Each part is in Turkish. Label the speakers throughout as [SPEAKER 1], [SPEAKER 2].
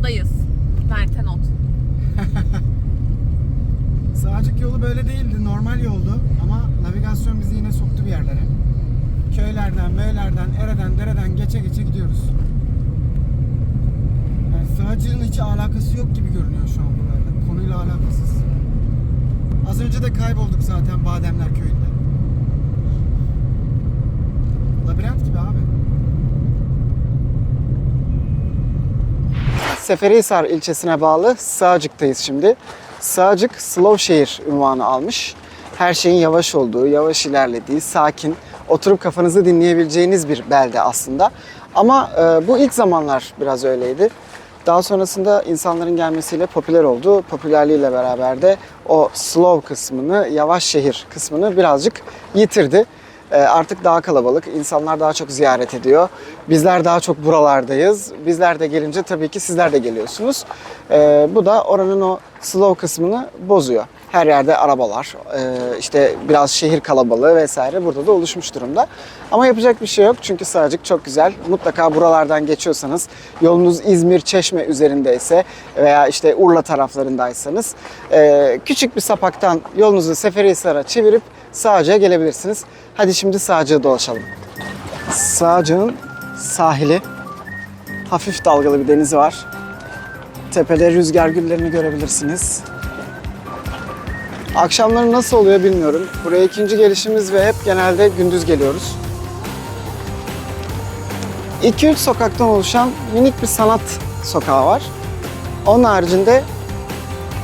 [SPEAKER 1] yoldayız. Mert'e not.
[SPEAKER 2] Sağcık yolu böyle değildi. Normal yoldu. Ama navigasyon bizi yine soktu bir yerlere. Köylerden, möylerden, ereden, dereden geçe geçe gidiyoruz. Yani sığacığın hiç alakası yok gibi görünüyor şu an buralarda. Konuyla alakasız. Az önce de kaybolduk zaten Bademler köyünde. Seferihisar ilçesine bağlı Sığacık'tayız şimdi. Sığacık slow şehir ünvanı almış. Her şeyin yavaş olduğu, yavaş ilerlediği, sakin, oturup kafanızı dinleyebileceğiniz bir belde aslında. Ama e, bu ilk zamanlar biraz öyleydi. Daha sonrasında insanların gelmesiyle popüler oldu. Popülerliğiyle beraber de o slow kısmını, yavaş şehir kısmını birazcık yitirdi. Ee, artık daha kalabalık, insanlar daha çok ziyaret ediyor. Bizler daha çok buralardayız. Bizler de gelince tabii ki sizler de geliyorsunuz. Ee, bu da oranın o slow kısmını bozuyor. Her yerde arabalar, e, işte biraz şehir kalabalığı vesaire burada da oluşmuş durumda. Ama yapacak bir şey yok çünkü Sığacık çok güzel. Mutlaka buralardan geçiyorsanız, yolunuz İzmir, Çeşme üzerindeyse veya işte Urla taraflarındaysanız e, küçük bir sapaktan yolunuzu Seferihisar'a çevirip Sağcık'a gelebilirsiniz. Hadi şimdi Sağcık'a dolaşalım. Sağcık'ın sahili hafif dalgalı bir denizi var. Tepede rüzgar güllerini görebilirsiniz. Akşamları nasıl oluyor bilmiyorum. Buraya ikinci gelişimiz ve hep genelde gündüz geliyoruz. 2-3 sokaktan oluşan minik bir sanat sokağı var. Onun haricinde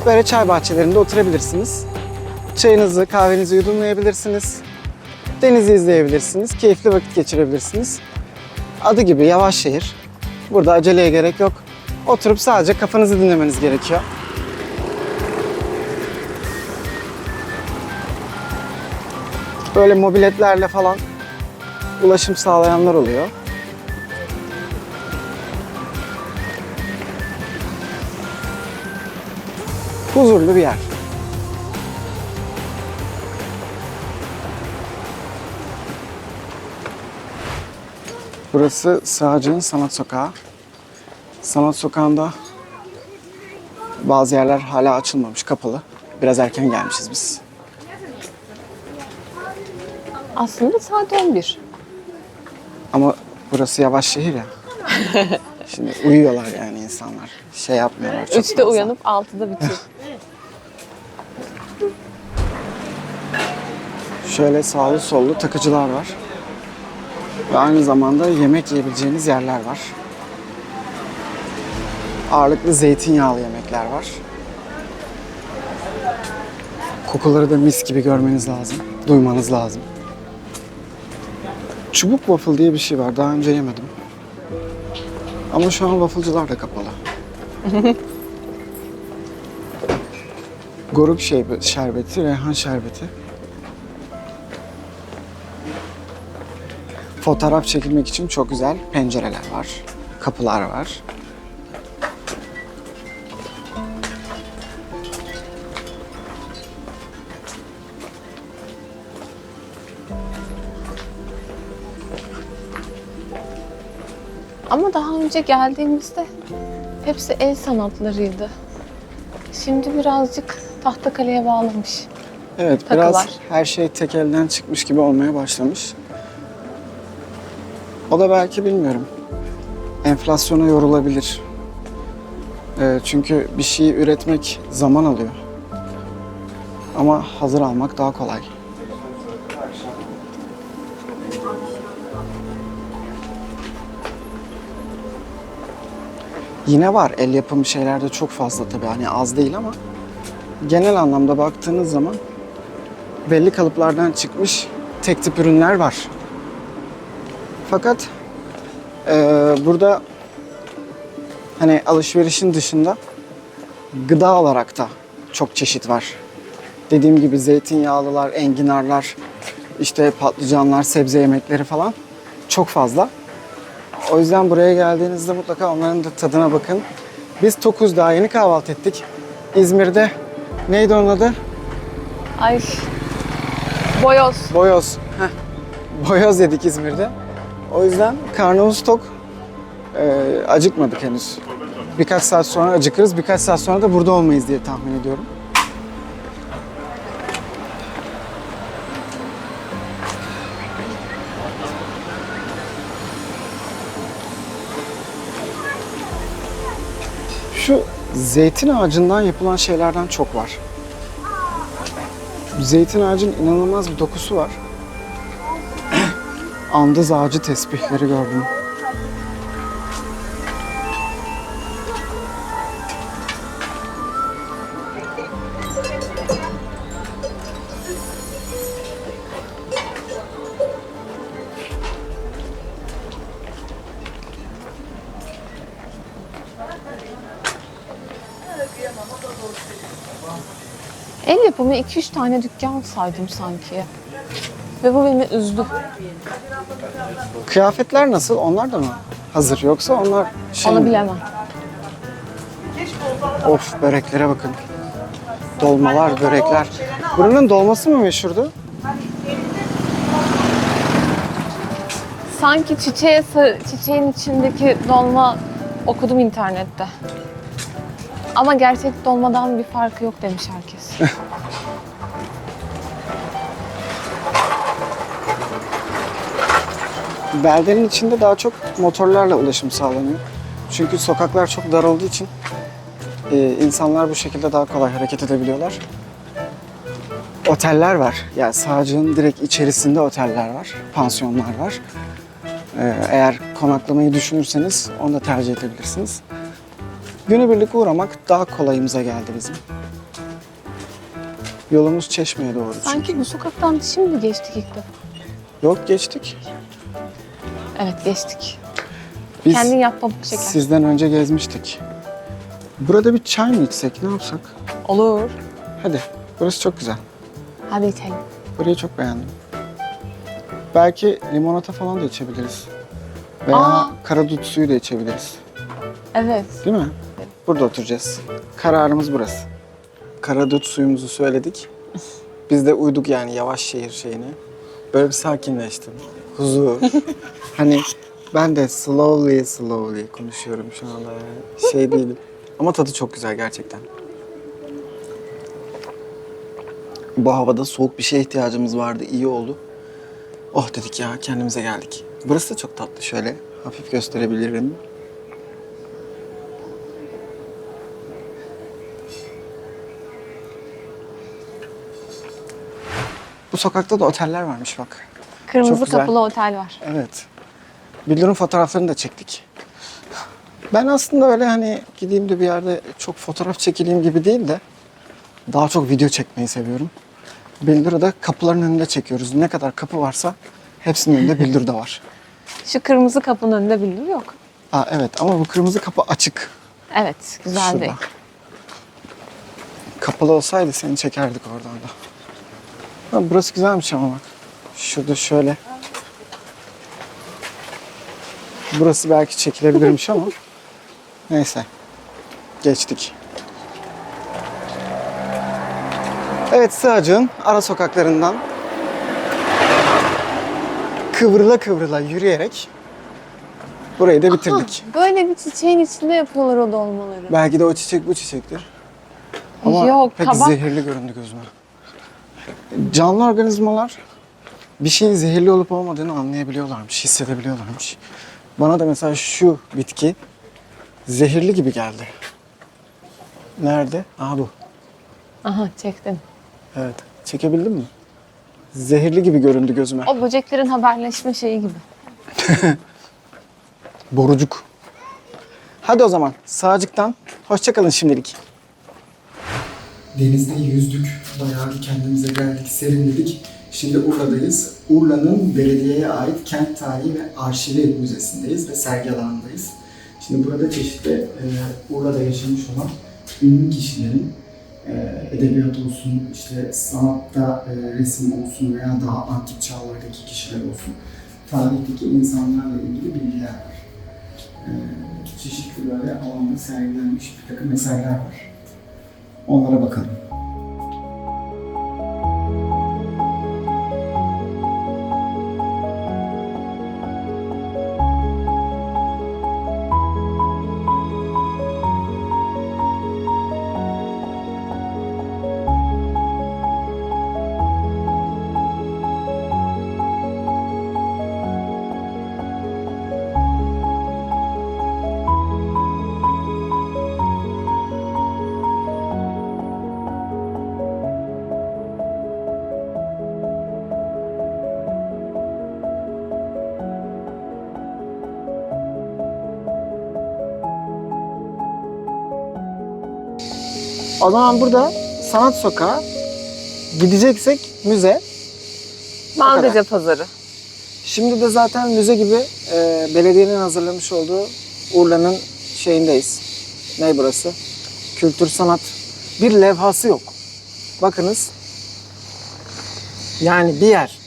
[SPEAKER 2] böyle çay bahçelerinde oturabilirsiniz. Çayınızı, kahvenizi yudumlayabilirsiniz. Denizi izleyebilirsiniz. Keyifli vakit geçirebilirsiniz. Adı gibi yavaş şehir. Burada aceleye gerek yok. Oturup sadece kafanızı dinlemeniz gerekiyor. Böyle mobiletlerle falan ulaşım sağlayanlar oluyor. Huzurlu bir yer. Burası Sığacık'ın Sanat Sokağı. Sanat Sokağı'nda bazı yerler hala açılmamış, kapalı. Biraz erken gelmişiz biz.
[SPEAKER 1] Aslında saat 11.
[SPEAKER 2] Ama burası yavaş şehir ya. Şimdi uyuyorlar yani insanlar. Şey yapmıyorlar çok
[SPEAKER 1] 3'te
[SPEAKER 2] fazla.
[SPEAKER 1] uyanıp 6'da bitiyor.
[SPEAKER 2] Şöyle sağlı sollu takıcılar var. Ve aynı zamanda yemek yiyebileceğiniz yerler var. Ağırlıklı zeytinyağlı yemekler var. Kokuları da mis gibi görmeniz lazım. Duymanız lazım. Çubuk waffle diye bir şey var. Daha önce yemedim. Ama şu an wafflecılar da kapalı. Goruk şerbe- şerbeti, reyhan şerbeti. Fotoğraf çekilmek için çok güzel pencereler var, kapılar var.
[SPEAKER 1] Ama daha önce geldiğimizde hepsi el sanatlarıydı. Şimdi birazcık Tahtakale'ye bağlamış.
[SPEAKER 2] Evet,
[SPEAKER 1] Takılar.
[SPEAKER 2] biraz her şey tek elden çıkmış gibi olmaya başlamış. O da belki bilmiyorum. Enflasyona yorulabilir. Ee, çünkü bir şeyi üretmek zaman alıyor. Ama hazır almak daha kolay. Yine var el yapımı şeylerde çok fazla tabii hani az değil ama genel anlamda baktığınız zaman belli kalıplardan çıkmış tek tip ürünler var. Fakat eee, burada hani alışverişin dışında gıda olarak da çok çeşit var. Dediğim gibi zeytinyağlılar, enginarlar, işte patlıcanlar, sebze yemekleri falan çok fazla. O yüzden buraya geldiğinizde mutlaka onların da tadına bakın. Biz Tokuz daha yeni kahvaltı ettik. İzmir'de neydi onun adı?
[SPEAKER 1] Ay. Boyoz.
[SPEAKER 2] Boyoz. Heh. Boyoz yedik İzmir'de. O yüzden karnımız tok. Ee, acıkmadık henüz. Birkaç saat sonra acıkırız. Birkaç saat sonra da burada olmayız diye tahmin ediyorum. Zeytin ağacından yapılan şeylerden çok var. Zeytin ağacın inanılmaz bir dokusu var. Andız ağacı tesbihleri gördüm.
[SPEAKER 1] El yapımı 2-3 tane dükkan saydım sanki. Ve bu beni üzdü.
[SPEAKER 2] Kıyafetler nasıl? Onlar da mı hazır yoksa onlar şey
[SPEAKER 1] Onu
[SPEAKER 2] mi?
[SPEAKER 1] bilemem.
[SPEAKER 2] Of böreklere bakın. Dolmalar, börekler. Buranın dolması mı meşhurdu?
[SPEAKER 1] Sanki çiçeğe, çiçeğin içindeki dolma okudum internette. Ama gerçek dolmadan bir farkı yok demiş herkes.
[SPEAKER 2] Beldenin içinde daha çok motorlarla ulaşım sağlanıyor. Çünkü sokaklar çok dar olduğu için e, insanlar bu şekilde daha kolay hareket edebiliyorlar. Oteller var. Yani sağcığın direkt içerisinde oteller var. Pansiyonlar var. E, eğer konaklamayı düşünürseniz onu da tercih edebilirsiniz. Günübirlik uğramak daha kolayımıza geldi bizim. Yolumuz Çeşme'ye doğru.
[SPEAKER 1] Sanki bu sokaktan şimdi geçtik ilk defa.
[SPEAKER 2] Yok geçtik.
[SPEAKER 1] Evet geçtik.
[SPEAKER 2] Biz
[SPEAKER 1] Kendin yap pamuk şeker.
[SPEAKER 2] sizden önce gezmiştik. Burada bir çay mı içsek, ne yapsak?
[SPEAKER 1] Olur.
[SPEAKER 2] Hadi, burası çok güzel.
[SPEAKER 1] Hadi içelim.
[SPEAKER 2] Burayı çok beğendim. Belki limonata falan da içebiliriz. Veya
[SPEAKER 1] Aa.
[SPEAKER 2] karadut suyu da içebiliriz.
[SPEAKER 1] Evet.
[SPEAKER 2] Değil mi? Burada oturacağız. Kararımız burası. Karadut suyumuzu söyledik. Biz de uyduk yani yavaş şehir şeyine. Böyle bir sakinleştim. Huzur. hani ben de slowly slowly konuşuyorum şu anda yani. Şey değilim. Ama tadı çok güzel gerçekten. Bu havada soğuk bir şeye ihtiyacımız vardı. iyi oldu. Oh dedik ya kendimize geldik. Burası da çok tatlı şöyle. Hafif gösterebilirim. Bu sokakta da oteller varmış bak.
[SPEAKER 1] Kırmızı
[SPEAKER 2] Çok güzel.
[SPEAKER 1] kapılı otel var.
[SPEAKER 2] Evet. Billur'un fotoğraflarını da çektik. Ben aslında öyle hani gideyim de bir yerde çok fotoğraf çekileyim gibi değil de daha çok video çekmeyi seviyorum. Billur'u da kapıların önünde çekiyoruz. Ne kadar kapı varsa hepsinin önünde Bildur da var.
[SPEAKER 1] Şu kırmızı kapının önünde bildir yok.
[SPEAKER 2] Aa, evet ama bu kırmızı kapı açık.
[SPEAKER 1] Evet, güzel
[SPEAKER 2] Şurada.
[SPEAKER 1] değil.
[SPEAKER 2] Kapalı olsaydı seni çekerdik oradan da. Ha, burası güzelmiş ama bak. Şurada şöyle. Burası belki çekilebilirmiş ama. Neyse. Geçtik. Evet Sığacık'ın ara sokaklarından kıvrıla kıvrıla yürüyerek burayı da bitirdik.
[SPEAKER 1] Böyle bir çiçeğin içinde yapıyorlar o dolmaları.
[SPEAKER 2] Belki de o çiçek bu çiçektir. Ama
[SPEAKER 1] Yok,
[SPEAKER 2] pek
[SPEAKER 1] kabak.
[SPEAKER 2] zehirli göründü gözüme. Canlı organizmalar bir şeyin zehirli olup olmadığını anlayabiliyorlarmış, hissedebiliyorlarmış. Bana da mesela şu bitki zehirli gibi geldi. Nerede? Aa bu.
[SPEAKER 1] Aha çektim.
[SPEAKER 2] Evet. Çekebildin mi? Zehirli gibi göründü gözüme.
[SPEAKER 1] O böceklerin haberleşme şeyi gibi.
[SPEAKER 2] Borucuk. Hadi o zaman sağcıktan hoşçakalın şimdilik. Denizde yüzdük. Bayağı bir kendimize geldik, serinledik. Şimdi Urla'dayız. Urla'nın belediyeye ait Kent Tarihi ve Arşivi Müzesi'ndeyiz ve sergi alanındayız. Şimdi burada çeşitli e, Urla'da yaşamış olan ünlü kişilerin e, edebiyat olsun, işte sanatta e, resim olsun veya daha antik çağlardaki kişiler olsun, tarihteki insanlarla ilgili bilgiler var. E, çeşitli böyle alanda sergilenmiş bir takım eserler var. Onlara bakalım. O zaman burada sanat sokağı gideceksek müze.
[SPEAKER 1] Bandırca pazarı.
[SPEAKER 2] Şimdi de zaten müze gibi e, belediyenin hazırlamış olduğu Urla'nın şeyindeyiz. Ne burası? Kültür sanat. Bir levhası yok. Bakınız. Yani bir yer.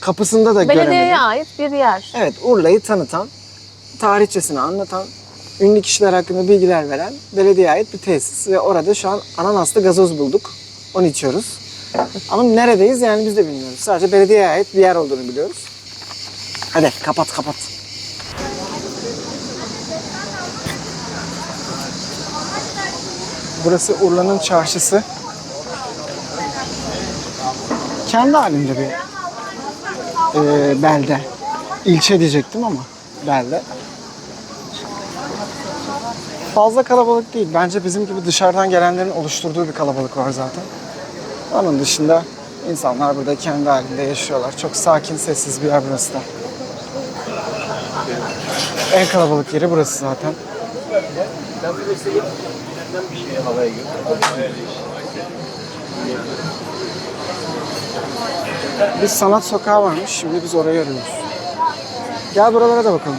[SPEAKER 2] Kapısında da
[SPEAKER 1] Belediyeye
[SPEAKER 2] göremedim.
[SPEAKER 1] ait bir yer.
[SPEAKER 2] Evet, Urla'yı tanıtan, tarihçesini anlatan, ünlü kişiler hakkında bilgiler veren belediyeye ait bir tesis. Ve orada şu an ananaslı gazoz bulduk. Onu içiyoruz. Ama neredeyiz yani biz de bilmiyoruz. Sadece belediyeye ait bir yer olduğunu biliyoruz. Hadi kapat kapat. Burası Urla'nın çarşısı. Kendi halinde bir e, belde. İlçe diyecektim ama belde. Fazla kalabalık değil. Bence bizim gibi dışarıdan gelenlerin oluşturduğu bir kalabalık var zaten. Onun dışında insanlar burada kendi halinde yaşıyorlar. Çok sakin, sessiz bir yer burası da. En kalabalık yeri burası zaten. Bir sanat sokağı varmış. Şimdi biz orayı arıyoruz. Gel buralara da bakalım.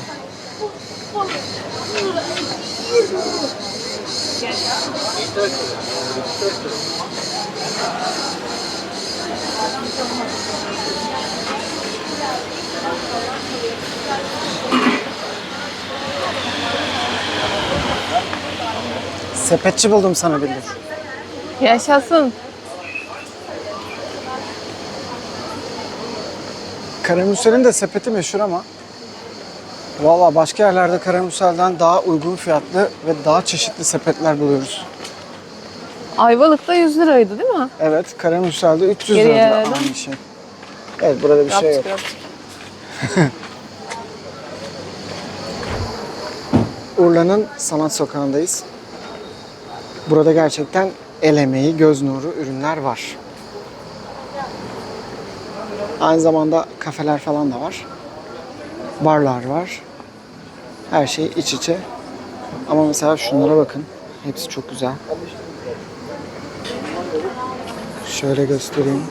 [SPEAKER 2] Sepetçi buldum sana bir de.
[SPEAKER 1] Yaşasın.
[SPEAKER 2] Karamürsel'in de sepeti meşhur ama Valla başka yerlerde Karamürsel'den daha uygun fiyatlı ve daha çeşitli sepetler buluyoruz.
[SPEAKER 1] Ayvalık'ta 100 liraydı değil mi?
[SPEAKER 2] Evet, Karamürsel'de 300
[SPEAKER 1] Geriye verdim.
[SPEAKER 2] aynı şey. Evet, burada bir şey yok.
[SPEAKER 1] Yaptık, yaptık.
[SPEAKER 2] Urla'nın sanat sokağındayız. Burada gerçekten el emeği, göz nuru ürünler var. Aynı zamanda kafeler falan da var. Barlar var. Her şey iç içe. Ama mesela şunlara bakın. Hepsi çok güzel. Şöyle göstereyim.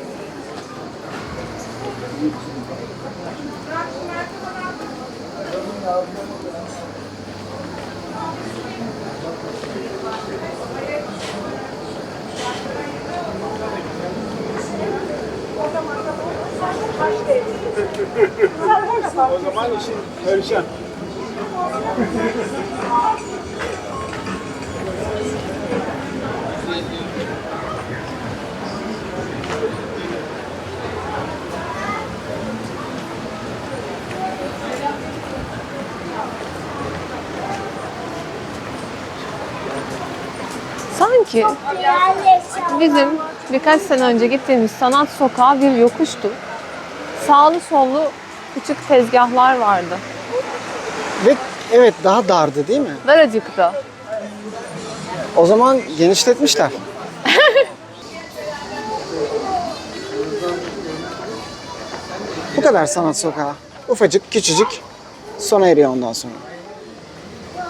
[SPEAKER 1] Sanki bizim birkaç sene önce gittiğimiz sanat sokağı bir yokuştu. Sağlı sollu küçük tezgahlar vardı.
[SPEAKER 2] Ve evet daha dardı değil mi?
[SPEAKER 1] Daracıkta.
[SPEAKER 2] O zaman genişletmişler. Bu kadar sanat sokağı. Ufacık, küçücük. Sona eriyor ondan sonra.